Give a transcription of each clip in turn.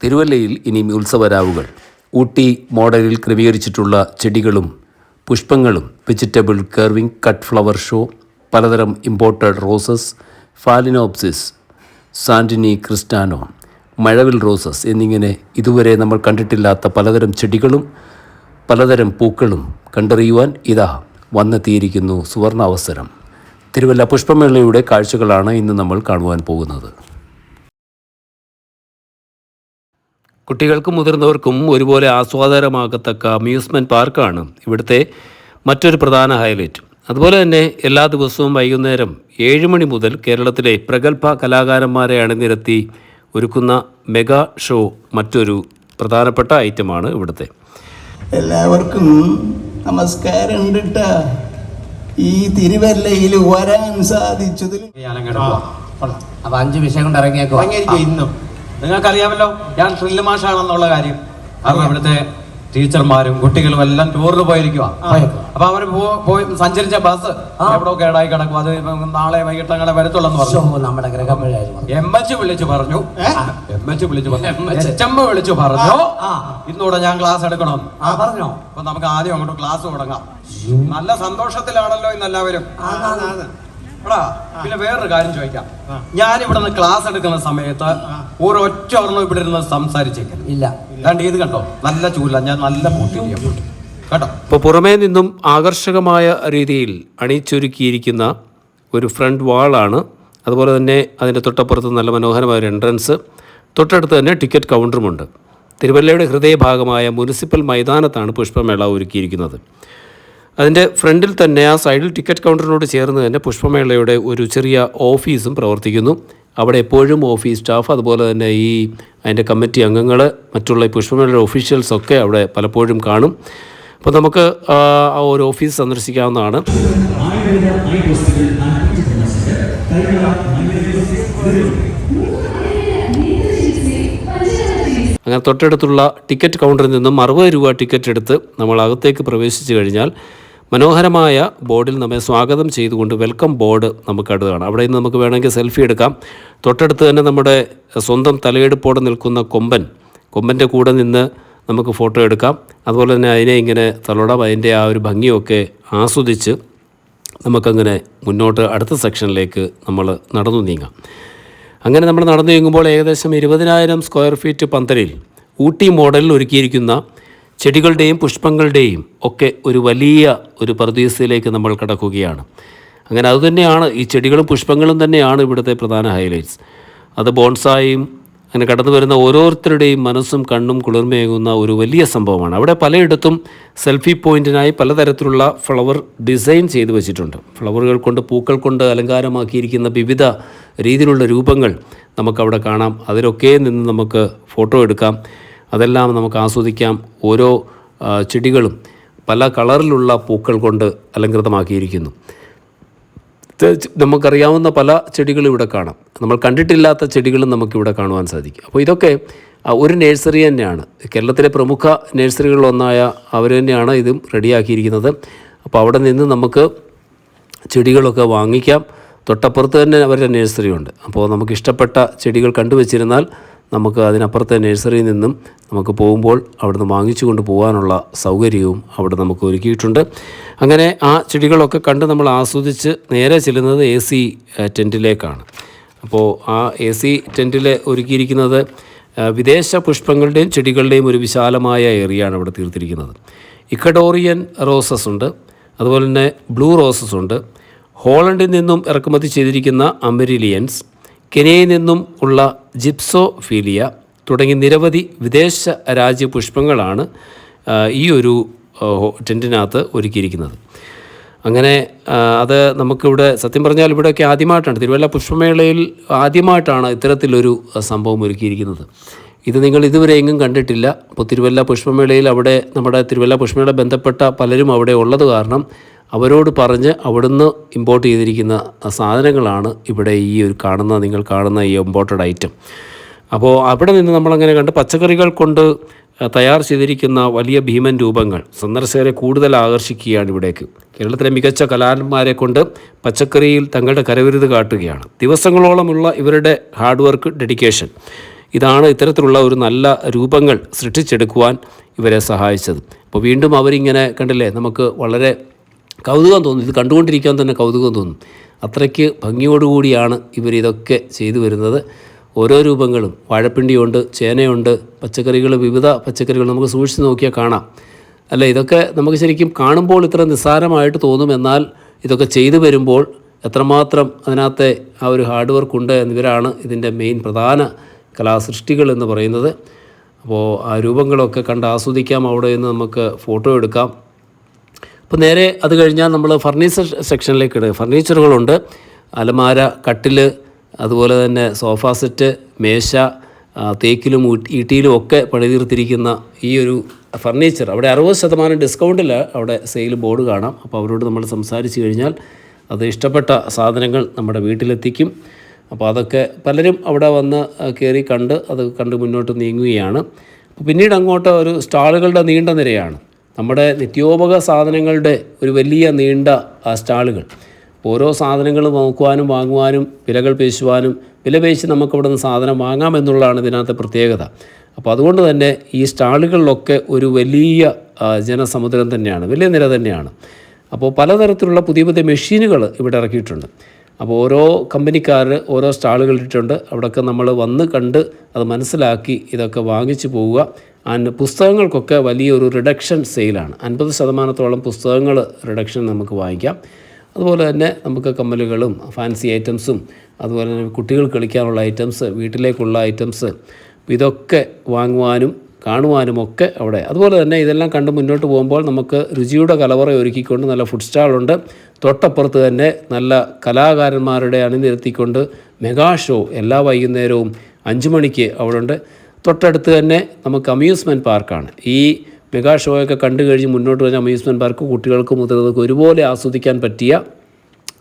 തിരുവല്ലയിൽ ഇനി ഉത്സവരാവുകൾ. ഊട്ടി മോഡലിൽ ക്രമീകരിച്ചിട്ടുള്ള ചെടികളും പുഷ്പങ്ങളും vegetable carving cut flower show പലതരം ഇമ്പോർട്ടഡ് റോസസ് ഫാലിനോപ്സിസ് സാൻഡിനി ക്രിസ്റ്റാനോ മഴവിൽ റോസസ് എന്നിങ്ങനെ ഇതുവരെ നമ്മൾ കണ്ടിട്ടില്ലാത്ത പലതരം ചെടികളും പലതരം പൂക്കളും കണ്ടറിയുവാൻ ഇതാ വന്നെത്തിയിരിക്കുന്നു സുവർണ അവസരം തിരുവല്ല പുഷ്പമേളയുടെ കാഴ്ചകളാണ് ഇന്ന് നമ്മൾ കാണുവാൻ പോകുന്നത്. കുട്ടികൾക്കും മുതിർന്നവർക്കും ഒരുപോലെ ആസ്വാദകരമാകത്തക്ക അമ്യൂസ്മെന്റ് പാർക്കാണ് ഇവിടുത്തെ മറ്റൊരു പ്രധാന ഹൈലൈറ്റ് അതുപോലെ തന്നെ എല്ലാ ദിവസവും വൈകുന്നേരം ഏഴ് മണി മുതൽ കേരളത്തിലെ പ്രഗത്ഭ കലാകാരന്മാരെ അണിനിരത്തി ഒരുക്കുന്ന മെഗാ ഷോ മറ്റൊരു പ്രധാനപ്പെട്ട ഐറ്റമാണ് ഇവിടുത്തെ. എല്ലാവർക്കും നമസ്കാരം ഉണ്ട് ഈ തിരുവല്ലയിൽ വരാൻ സാധിച്ചതിൽ അപ്പൊ അഞ്ച് വിഷയം കൊണ്ട് ഇറങ്ങിയേക്കോ? ഇന്നും. നിങ്ങൾക്കറിയാമല്ലോ ഞാൻ ത്രില്ല് മാഷാണെന്നുള്ള കാര്യം. കാരണം ഇവിടുത്തെ ടീച്ചർമാരും കുട്ടികളും എല്ലാം ടൂറിന് പോയിരിക്കുക അപ്പൊ അവർ പോയി സഞ്ചരിച്ച ബസ് എവിടെ കേടായി കിടക്കും. അത് നാളെ വൈകിട്ട് അങ്ങനെ വരത്തുള്ളെന്ന് പറഞ്ഞു. നമ്മുടെ എം എച്ച് വിളിച്ചു പറഞ്ഞു. എം എച്ച് വിളിച്ചു പറഞ്ഞു. എച്ച് എം വിളിച്ചു പറഞ്ഞു. ഇന്നൂടെ ഞാൻ ക്ലാസ് എടുക്കണം. പറഞ്ഞോ? അപ്പൊ നമുക്ക് ആദ്യം അങ്ങോട്ട് ക്ലാസ് തുടങ്ങാം. നല്ല സന്തോഷത്തിലാണല്ലോ ഇന്ന് എല്ലാവരും. എടാ പിന്നെ വേറൊരു കാര്യം ചോദിക്കാം. ഞാൻ ഇവിടെ നിന്ന് ക്ലാസ് എടുക്കുന്ന സമയത്ത് ഒരൊറ്റ ഒരെണ്ണം ഇവിടെ ഇരുന്ന് സംസാരിച്ചേക്കാം ഇല്ല. രണ്ട് ഇത് കണ്ടോ? നല്ല ചൂല ഞാൻ നല്ല പൂട്ടി കേട്ടോ? ഇപ്പോൾ പുറമേ നിന്നും ആകർഷകമായ രീതിയിൽ അണിച്ചൊരുക്കിയിരിക്കുന്ന ഒരു ഫ്രണ്ട് വാളാണ്. അതുപോലെ തന്നെ അതിന്റെ തൊട്ടപ്പുറത്ത് നല്ല മനോഹരമായ ഒരു എൻട്രൻസ് തൊട്ടടുത്ത് തന്നെ ടിക്കറ്റ് കൗണ്ടറുമുണ്ട് തിരുവല്ലയുടെ ഹൃദയഭാഗമായ മുനിസിപ്പൽ മൈതാനത്താണ് പുഷ്പമേള ഒരുക്കിയിരിക്കുന്നത്. അതിന്റെ ഫ്രണ്ടിൽ തന്നെ ആ സൈഡിൽ ടിക്കറ്റ് കൗണ്ടറിനോട് ചേർന്ന് തന്നെ പുഷ്പമേളയുടെ ഒരു ചെറിയ ഓഫീസും പ്രവർത്തിക്കുന്നു. അവിടെ എപ്പോഴും ഓഫീസ് സ്റ്റാഫ് അതുപോലെ തന്നെ ഈ അതിന്റെ കമ്മിറ്റി അംഗങ്ങൾ മറ്റുള്ള പുഷ്പമേളയുടെ ഓഫീഷ്യൽസ് ഒക്കെ അവിടെ പലപ്പോഴും കാണും. അപ്പോൾ നമുക്ക് ആ ഒരു ഓഫീസ് സന്ദർശിക്കാവുന്നതാണ്. അങ്ങനെ തൊട്ടടുത്തുള്ള ടിക്കറ്റ് കൗണ്ടറിൽ നിന്നും അറുപത് രൂപ ടിക്കറ്റ് എടുത്ത് നമ്മൾ അകത്തേക്ക് പ്രവേശിച്ചു കഴിഞ്ഞാൽ മനോഹരമായ ബോർഡിൽ നമ്മെ സ്വാഗതം ചെയ്തുകൊണ്ട് വെൽക്കം ബോർഡ് നമുക്ക് കാണാം. അവിടെ നിന്ന് നമുക്ക് വേണമെങ്കിൽ സെൽഫി എടുക്കാം. തൊട്ടടുത്ത് തന്നെ നമ്മുടെ സ്വന്തം തലയെടുപ്പോടെ നിൽക്കുന്ന കൊമ്പൻ കൊമ്പന്റെ കൂടെ നിന്ന് നമുക്ക് ഫോട്ടോ എടുക്കാം. അതുപോലെ തന്നെ അതിനെ ഇങ്ങനെ തലോടാം. അതിന്റെ ആ ഒരു ഭംഗിയൊക്കെ ആസ്വദിച്ച് നമുക്കങ്ങനെ മുന്നോട്ട് അടുത്ത സെക്ഷനിലേക്ക് നമ്മൾ നടന്നു നീങ്ങാം. അങ്ങനെ നമ്മൾ നടന്നു നീങ്ങുമ്പോൾ ഏകദേശം ഇരുപതിനായിരം സ്ക്വയർ ഫീറ്റ് പന്തലിൽ ഊട്ടി മോഡലിൽ ഒരുക്കിയിരിക്കുന്ന ചെടികളുടെയും പുഷ്പങ്ങളുടെയും ഒക്കെ ഒരു വലിയ ഒരു പ്രതീസയിലേക്ക് നമ്മൾ കടക്കുകയാണ്. അങ്ങനെ അതുതന്നെയാണ് ഈ ചെടികളും പുഷ്പങ്ങളും തന്നെയാണ് ഇവിടുത്തെ പ്രധാന ഹൈലൈറ്റ്സ് അത് ബോൺസായും അങ്ങനെ കടന്നു വരുന്ന ഓരോരുത്തരുടെയും മനസ്സും കണ്ണും കുളിർമയേകുന്ന ഒരു വലിയ സംഭവമാണ്. അവിടെ പലയിടത്തും സെൽഫി പോയിന്റിനായി പലതരത്തിലുള്ള ഫ്ലവർ ഡിസൈൻ ചെയ്തു വെച്ചിട്ടുണ്ട്. ഫ്ലവറുകൾ കൊണ്ട് പൂക്കൾ കൊണ്ട് അലങ്കാരമാക്കിയിരിക്കുന്ന വിവിധ രീതിയിലുള്ള രൂപങ്ങൾ നമുക്കവിടെ കാണാം. അതിലൊക്കെ നിന്ന് നമുക്ക് ഫോട്ടോ എടുക്കാം. അതെല്ലാം നമുക്ക് ആസ്വദിക്കാം. ഓരോ ചെടികളും പല കളറിലുള്ള പൂക്കൾ കൊണ്ട് അലങ്കൃതമാക്കിയിരിക്കുന്നു. നമുക്കറിയാവുന്ന പല ചെടികളും ഇവിടെ കാണാം. നമ്മൾ കണ്ടിട്ടില്ലാത്ത ചെടികളും നമുക്കിവിടെ കാണുവാൻ സാധിക്കും. അപ്പോൾ ഇതൊക്കെ ഒരു നഴ്സറി തന്നെയാണ്. കേരളത്തിലെ പ്രമുഖ നഴ്സറികളിലൊന്നായ അവർ തന്നെയാണ് ഇതും റെഡിയാക്കിയിരിക്കുന്നത്. അപ്പോൾ അവിടെ നിന്ന് നമുക്ക് ചെടികളൊക്കെ വാങ്ങിക്കാം. തൊട്ടപ്പുറത്ത് തന്നെ അവരുടെ നഴ്സറി ഉണ്ട് അപ്പോൾ നമുക്ക് ഇഷ്ടപ്പെട്ട ചെടികൾ കണ്ടുവച്ചിരുന്നാൽ നമുക്ക് അതിനപ്പുറത്തെ നഴ്സറിയിൽ നിന്നും നമുക്ക് പോകുമ്പോൾ അവിടുന്ന് വാങ്ങിച്ചു കൊണ്ട് പോകാനുള്ള സൗകര്യവും അവിടെ നമുക്ക് ഒരുക്കിയിട്ടുണ്ട്. അങ്ങനെ ആ ചെടികളൊക്കെ കണ്ട് നമ്മൾ ആസ്വദിച്ച് നേരെ ചെല്ലുന്നത് എ സി ടെന്റിലേക്കാണ് അപ്പോൾ ആ എ സി ടെന്റിൽ ഒരുക്കിയിരിക്കുന്നത് വിദേശ പുഷ്പങ്ങളുടെയും ചെടികളുടെയും ഒരു വിശാലമായ ഏറിയാണ് അവിടെ തീർത്തിരിക്കുന്നത്. ഇക്കഡോറിയൻ റോസസ് ഉണ്ട് അതുപോലെ തന്നെ ബ്ലൂ റോസസ് ഉണ്ട്. ഹോളണ്ടിൽ നിന്നും ഇറക്കുമതി ചെയ്തിരിക്കുന്ന അമരിലിയൻസ് കെനിയയിൽ നിന്നും ഉള്ള ജിപ്സോഫീലിയ തുടങ്ങി നിരവധി വിദേശ രാജ്യ പുഷ്പങ്ങളാണ് ഈ ഒരു ടെന്റിനകത്ത് ഒരുക്കിയിരിക്കുന്നത്. അങ്ങനെ അത് നമുക്കിവിടെ സത്യം പറഞ്ഞാൽ ഇവിടെയൊക്കെ ആദ്യമായിട്ടാണ് തിരുവല്ല പുഷ്പമേളയിൽ ആദ്യമായിട്ടാണ് ഇത്തരത്തിലൊരു സംഭവം ഒരുക്കിയിരിക്കുന്നത്. ഇത് നിങ്ങൾ ഇതുവരെ എങ്ങും കണ്ടിട്ടില്ല. അപ്പോൾ തിരുവല്ല പുഷ്പമേളയിൽ അവിടെ നമ്മുടെ തിരുവല്ല പുഷ്പമേള ബന്ധപ്പെട്ട പലരും അവിടെ ഉള്ളത് കാരണം അവരോട് പറഞ്ഞ് അവിടുന്ന് ഇമ്പോർട്ട് ചെയ്തിരിക്കുന്ന സാധനങ്ങളാണ് ഇവിടെ ഈ ഒരു കാണുന്ന നിങ്ങൾ കാണുന്ന ഈ ഇമ്പോർട്ടഡ് ഐറ്റം അപ്പോൾ അവിടെ നിന്ന് നമ്മളങ്ങനെ കണ്ട് പച്ചക്കറികൾ കൊണ്ട് തയ്യാർ ചെയ്തിരിക്കുന്ന വലിയ ഭീമൻ രൂപങ്ങൾ സന്ദർശകരെ കൂടുതൽ ആകർഷിക്കുകയാണ് ഇവിടേക്ക്. കേരളത്തിലെ മികച്ച കലാകാരന്മാരെ കൊണ്ട് പച്ചക്കറിയിൽ തങ്ങളുടെ കരവിരുത് കാട്ടുകയാണ്. ദിവസങ്ങളോളമുള്ള ഇവരുടെ ഹാർഡ് വർക്ക് ഡെഡിക്കേഷൻ ഇതാണ് ഇത്തരത്തിലുള്ള ഒരു നല്ല രൂപങ്ങൾ സൃഷ്ടിച്ചെടുക്കുവാൻ ഇവരെ സഹായിച്ചത്. അപ്പോൾ വീണ്ടും അവരിങ്ങനെ കണ്ടില്ലേ നമുക്ക് വളരെ കൗതുകം തോന്നും. ഇത് കണ്ടുകൊണ്ടിരിക്കാൻ തന്നെ കൗതുകം തോന്നും. അത്രയ്ക്ക് ഭംഗിയോടുകൂടിയാണ് ഇവരിതൊക്കെ ചെയ്തു വരുന്നത്. ഓരോ രൂപങ്ങളും വാഴപ്പിണ്ടിയുണ്ട് ചേനയുണ്ട് പച്ചക്കറികൾ വിവിധ പച്ചക്കറികൾ നമുക്ക് സൂക്ഷിച്ച് നോക്കിയാൽ കാണാം. അല്ല? ഇതൊക്കെ നമുക്ക് ശരിക്കും കാണുമ്പോൾ ഇത്ര നിസ്സാരമായിട്ട് തോന്നും. എന്നാൽ ഇതൊക്കെ ചെയ്തു വരുമ്പോൾ എത്രമാത്രം അതിനകത്തെ ആ ഒരു ഹാർഡ് വർക്ക് ഉണ്ട് എന്നിവരാണ് ഇതിന്റെ മെയിൻ പ്രധാന കലാസൃഷ്ടികൾ എന്ന് പറയുന്നത്. അപ്പോൾ ആ രൂപങ്ങളൊക്കെ കണ്ട് ആസ്വദിക്കാം. അവിടെ നിന്ന് നമുക്ക് ഫോട്ടോ എടുക്കാം. അപ്പോൾ നേരെ അത് കഴിഞ്ഞാൽ നമ്മൾ ഫർണിച്ചർ സെക്ഷനിലേക്ക് ഇടുക ഫർണിച്ചറുകളുണ്ട്. അലമാര കട്ടിൽ അതുപോലെ തന്നെ സോഫ സെറ്റ് മേശ തേക്കിലും ഈട്ടിയിലും ഒക്കെ പണിതീർത്തിരിക്കുന്ന ഈ ഒരു ഫർണിച്ചർ. അവിടെ അറുപത് ശതമാനം ഡിസ്കൗണ്ടിൽ അവിടെ സെയിൽ ബോർഡ് കാണാം. അപ്പോൾ അവരോട് നമ്മൾ സംസാരിച്ച് കഴിഞ്ഞാൽ അത് ഇഷ്ടപ്പെട്ട സാധനങ്ങൾ നമ്മുടെ വീട്ടിലെത്തിക്കും. അപ്പോൾ അതൊക്കെ പലരും അവിടെ വന്ന് കയറി കണ്ട് അത് കണ്ട് മുന്നോട്ട് നീങ്ങുകയാണ്. പിന്നീട് അങ്ങോട്ട് ഒരു സ്റ്റാളുകളുടെ നീണ്ട നിരയാണ്. നമ്മുടെ നിത്യോപക സാധനങ്ങളുടെ ഒരു വലിയ നീണ്ട സ്റ്റാളുകൾ. ഓരോ സാധനങ്ങൾ നോക്കുവാനും വാങ്ങുവാനും വിലകൾ പേശുവാനും വില പേശി നമുക്ക് ഇവിടെ നിന്ന് സാധനം വാങ്ങാം എന്നുള്ളതാണ് ഇതിനകത്തെ പ്രത്യേകത. അപ്പോൾ അതുകൊണ്ട് തന്നെ ഈ സ്റ്റാളുകളിലൊക്കെ ഒരു വലിയ ജനസമുദ്രം തന്നെയാണ് വലിയ നിര തന്നെയാണ്. അപ്പോൾ പലതരത്തിലുള്ള പുതിയ പുതിയ മെഷീനുകൾ ഇവിടെ ഇറക്കിയിട്ടുണ്ട്. അപ്പോൾ ഓരോ കമ്പനിക്കാർ ഓരോ സ്റ്റാളുകൾ ഇട്ടിട്ടുണ്ട്. അവിടെയൊക്കെ നമ്മൾ വന്ന് കണ്ട് അത് മനസ്സിലാക്കി ഇതൊക്കെ വാങ്ങിച്ചു പോവുക. ആൻഡ് പുസ്തകങ്ങൾക്കൊക്കെ വലിയൊരു റിഡക്ഷൻ സെയിലാണ് അൻപത് ശതമാനത്തോളം പുസ്തകങ്ങൾ റിഡക്ഷൻ നമുക്ക് വാങ്ങിക്കാം. അതുപോലെ തന്നെ നമുക്ക് കമ്മലുകളും ഫാൻസി ഐറ്റംസും അതുപോലെ തന്നെ കുട്ടികൾ കളിക്കാനുള്ള ഐറ്റംസ് വീട്ടിലേക്കുള്ള ഐറ്റംസ് ഇതൊക്കെ വാങ്ങുവാനും കാണുവാനും ഒക്കെ അവിടെ. അതുപോലെ തന്നെ ഇതെല്ലാം കണ്ട് മുന്നോട്ട് പോകുമ്പോൾ നമുക്ക് രുചിയുടെ കലവറ ഒരുക്കിക്കൊണ്ട് നല്ല ഫുഡ് സ്റ്റാളുണ്ട് തൊട്ടപ്പുറത്ത് തന്നെ നല്ല കലാകാരന്മാരുടെ അണിനിരത്തിക്കൊണ്ട് മെഗാ ഷോ എല്ലാ വൈകുന്നേരവും അഞ്ച് മണിക്ക് അവിടെ ഉണ്ട്. തൊട്ടടുത്ത് തന്നെ നമുക്ക് അമ്യൂസ്മെന്റ് പാർക്കാണ് ഈ മെഗാ ഷോയൊക്കെ കണ്ടു കഴിഞ്ഞ് മുന്നോട്ട് വരുന്ന അമ്യൂസ്മെന്റ് പാർക്ക് കുട്ടികൾക്ക് മുതിർന്നവർക്കും ഒരുപോലെ ആസ്വദിക്കാൻ പറ്റിയ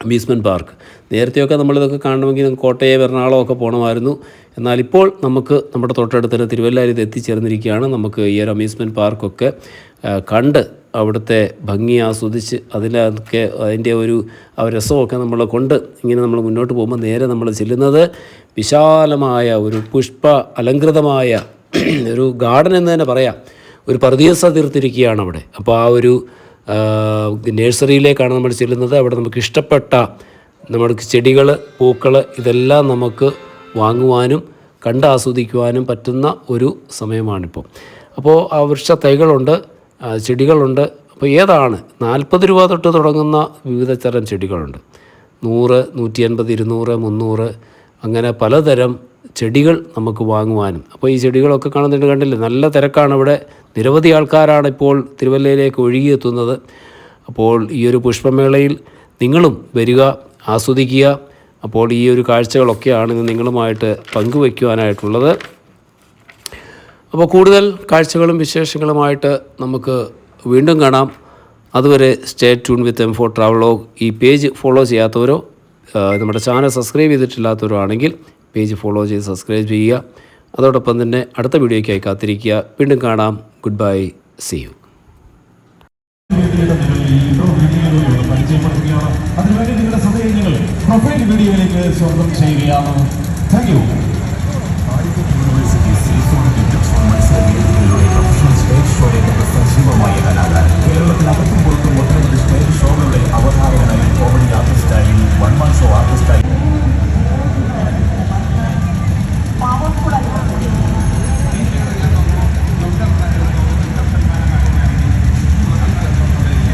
അമ്യൂസ്മെന്റ് പാർക്ക് നേരത്തെയൊക്കെ നമ്മളിതൊക്കെ കാണണമെങ്കിൽ നമുക്ക് കോട്ടയം എറണാകുളം ഒക്കെ പോകണമായിരുന്നു എന്നാൽ ഇപ്പോൾ നമുക്ക് നമ്മുടെ തൊട്ടടുത്ത് ഇത് എത്തിച്ചേർന്നിരിക്കുകയാണ്. നമുക്ക് ഈ ഒരു അമ്യൂസ്മെന്റ് പാർക്കൊക്കെ കണ്ട് അവിടുത്തെ ഭംഗി ആസ്വദിച്ച് അതിലൊക്കെ അതിന്റെ ഒരു ആ രസമൊക്കെ നമ്മളെ കൊണ്ട് ഇങ്ങനെ നമ്മൾ മുന്നോട്ട് പോകുമ്പോൾ നേരെ നമ്മൾ ചെല്ലുന്നത് വിശാലമായ ഒരു പുഷ്പ അലങ്കൃതമായ ഒരു ഗാർഡൻ എന്ന് തന്നെ പറയാം. ഒരു പർദീസ തീർത്തിരിക്കുകയാണ് അവിടെ. അപ്പോൾ ആ ഒരു നേഴ്സറിയിലേക്കാണ് നമ്മൾ ചെല്ലുന്നത്. അവിടെ നമുക്ക് ഇഷ്ടപ്പെട്ട നമ്മൾക്ക് ചെടികൾ പൂക്കൾ ഇതെല്ലാം നമുക്ക് വാങ്ങുവാനും കണ്ട് ആസ്വദിക്കുവാനും പറ്റുന്ന ഒരു സമയമാണിപ്പോൾ. അപ്പോൾ ആ വൃക്ഷ തൈകളുണ്ട്. ചെടികളുണ്ട്. അപ്പോൾ ഏതാണ്? നാൽപ്പത് രൂപ തൊട്ട് തുടങ്ങുന്ന വിവിധ തരം ചെടികളുണ്ട്. നൂറ് നൂറ്റി അൻപത് ഇരുന്നൂറ് മുന്നൂറ് അങ്ങനെ പലതരം ചെടികൾ നമുക്ക് വാങ്ങുവാനും. അപ്പോൾ ഈ ചെടികളൊക്കെ കാണുന്നുണ്ട് കണ്ടില്ലേ നല്ല തിരക്കാണ് ഇവിടെ. നിരവധി ആൾക്കാരാണ് ഇപ്പോൾ തിരുവല്ലയിലേക്ക് ഒഴുകിയെത്തുന്നത്. അപ്പോൾ ഈ ഒരു പുഷ്പമേളയിൽ നിങ്ങളും വരിക ആസ്വദിക്കുക. അപ്പോൾ ഈ ഒരു കാഴ്ചകളൊക്കെയാണ് ഇന്ന് നിങ്ങളുമായിട്ട് പങ്കുവയ്ക്കുവാനായിട്ടുള്ളത്. അപ്പോൾ കൂടുതൽ കാഴ്ചകളും വിശേഷങ്ങളുമായിട്ട് നമുക്ക് വീണ്ടും കാണാം. അതുവരെ stay tune with M four travelogue ഈ പേജ് ഫോളോ ചെയ്യാത്തവരോ നമ്മുടെ ചാനൽ സബ്സ്ക്രൈബ് ചെയ്തിട്ടില്ലാത്തവരോ ആണെങ്കിൽ പേജ് ഫോളോ ചെയ്ത് സബ്സ്ക്രൈബ് ചെയ്യുക. അതോടൊപ്പം തന്നെ അടുത്ത വീഡിയോയ്ക്കായി കാത്തിരിക്കുക. വീണ്ടും കാണാം. ഗുഡ് ബൈ സി യു അതിനുവേണ്ടി നിങ്ങളുടെ സമയം നിങ്ങൾ പ്രൊഫൈൽ വീഡിയോയിലേക്ക് സ്വാഗതം ചെയ്യുകയാണ്. Thank you 少年の物産シも盛り上がらない